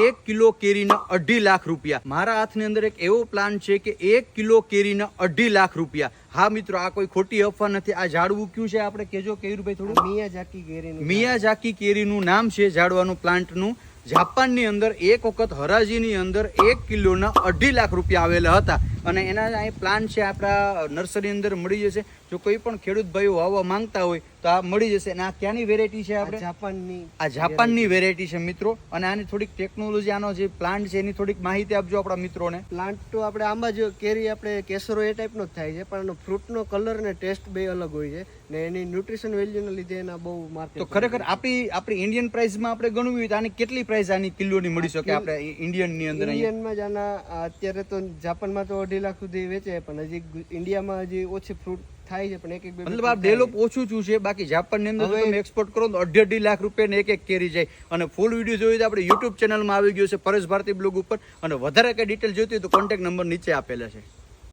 એક કિલો કેરીના અઢી લાખ રૂપિયા. મારા હાથની અંદર એક એવો પ્લાન છે કે એક કિલો કેરીના અઢી લાખ રૂપિયા. હા મિત્રો આ કોઈ ખોટી અફવા નથી. આ ઝાડવું કયું છે આપણે? કેજો કેયુરભાઈ થોડું. મિયાઝાકી કેરીનું મિયાઝાકી કેરીનું નામ છે ઝાડવાનું પ્લાન્ટનું. જાપાનની અંદર એક વખત હરાજીની અંદર એક કિલોના અઢી લાખ રૂપિયા આવેલા હતા. અને એના અહીં પ્લાન્ટ છે આપણા નર્સરી અંદર મળી જશે. જો કોઈ પણ ખેડૂત ભાઈઓ વાવવા માંગતા હોય તો આ મળી જશે. અને આ ક્યાંની વેરાયટી છે આપણે? જાપાનની આ જાપાનની વેરાયટી છે મિત્રો. અને આની થોડીક ટેકનોલોજી આનો જે પ્લાન્ટ છે એની થોડીક માહિતી આપજો આપણા મિત્રોને. પ્લાન્ટ તો આપણે આમાં જ કેરી આપણે કેસરો એ ટાઈપનો જ થાય છે પણ એનો ફ્રૂટનો કલર અને ટેસ્ટ બે અલગ હોય છે. ને એની ન્યુટ્રિશન વેલ્યુના લીધે એના બહુ માર્કેટ તો ખરેખર આપણી આપણી ઇન્ડિયન પ્રાઇસમાં આપણે ગણવી હોય તો આની કેટલી પ્રાઇસ આની કિલોની મળી શકે આપણે ઇન્ડિયનની અંદર ઇન્ડિયનમાં જ આના અત્યારે તો જાપાનમાં તો અઢી લાખ સુધી વેચે પણ હજી ઇન્ડિયામાં હજી ઓછી ફ્રૂટ થાય છે પણ એક એક મતલબ આ ડેવલપ ઓછું છું છે બાકી જાપાનની અંદર તમે એક્સપોર્ટ કરો તો અઢી અઢી લાખ રૂપિયાને એક એક કેરી જાય. અને ફૂલ વીડિયો જોઈએ તો આપણે યુટ્યુબ ચેનલમાં આવી ગયો છે પરેશ ભારતી બ્લોગ ઉપર. અને વધારે કઈ ડિટેલ જોઈતી હોય તો કોન્ટેક્ટ નંબર નીચે આપેલા છે.